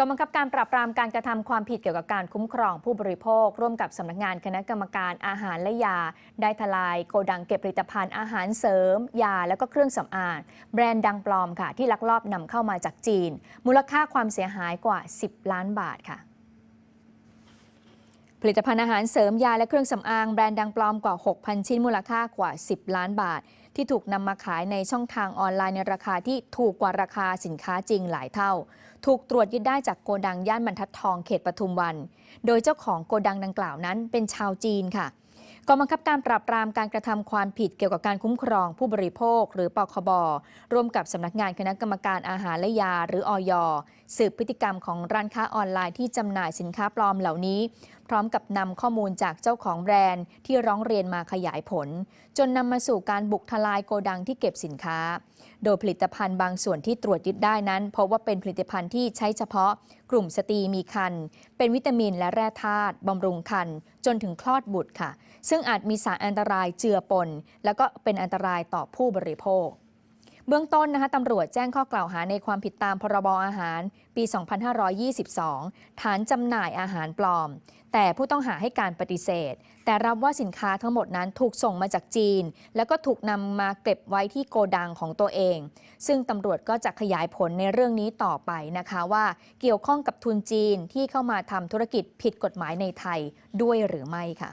กองบังคับการปราบปรามการกระทำความผิดเกี่ยวกับการคุ้มครองผู้บริโภค ร่วมกับสำนักงานคณะกรรมการอาหารและยา ได้ทลายโกดังเก็บผลิตภัณฑ์อาหารเสริม ยาและก็เครื่องสำอางแบรนด์ดังปลอมค่ะ ที่ลักลอบนำเข้ามาจากจีน มูลค่าความเสียหายกว่า 10 ล้านบาทค่ะ ผลิตภัณฑ์อาหารเสริมยาและเครื่องสำอางแบรนด์ดังปลอมกว่า 6,000 ชิ้นมูลค่ากว่า 10 ล้านบาท ที่ถูกนำมาขายในช่องทางออนไลน์ในราคาที่ถูกกว่าราคาสินค้าจริงหลายเท่า ถูกตรวจยึดได้จากโกดังย่านบรรทัดทองเขตปทุมวัน โดยเจ้าของโกดังดังกล่าวนั้นเป็นชาวจีนค่ะกองบังคับการปราบปรามการกระทำความผิดเกี่ยวกับการคุ้มครองผู้บริโภค หรือปคบ ร่วมกับสำนักงานคณะกรรมการอาหารและยา หรืออยสืบพฤติกรรมของร้านค้าออนไลน์ที่จำหน่ายสินค้าปลอมเหล่านี้ พร้อมกับนำข้อมูลจากเจ้าของแบรนด์ที่ร้องเรียนมาขยายผล จนนำมาสู่การบุกทลายโกดังที่เก็บสินค้า โดยผลิตภัณฑ์บางส่วนที่ตรวจยึดได้นั้นพบว่าเป็นผลิตภัณฑ์ที่ใช้เฉพาะ กลุ่มสตรีมีครรภ์เป็นวิตามินและแร่ธาตุบำรุงครรภ์จนถึงคลอดบุตรค่ะ ซึ่งอาจมีสารอันตรายเจือปน แล้วก็เป็นอันตรายต่อผู้บริโภค เบื้องต้นนะคะตำรวจแจ้งข้อกล่าวหาในความผิดตามพรบอาหารปี 2522 ฐานจำหน่ายอาหารปลอม แต่ผู้ต้องหาให้การปฏิเสธ แต่รับว่าสินค้าทั้งหมดนั้นถูกส่งมาจากจีน แล้วก็ถูกนำมาเก็บไว้ที่โกดังของตัวเอง ซึ่งตำรวจก็จะขยายผลในเรื่องนี้ต่อไปนะคะว่าเกี่ยวข้องกับทุนจีนที่เข้ามาทำธุรกิจผิดกฎหมายในไทยด้วยหรือไม่ค่ะ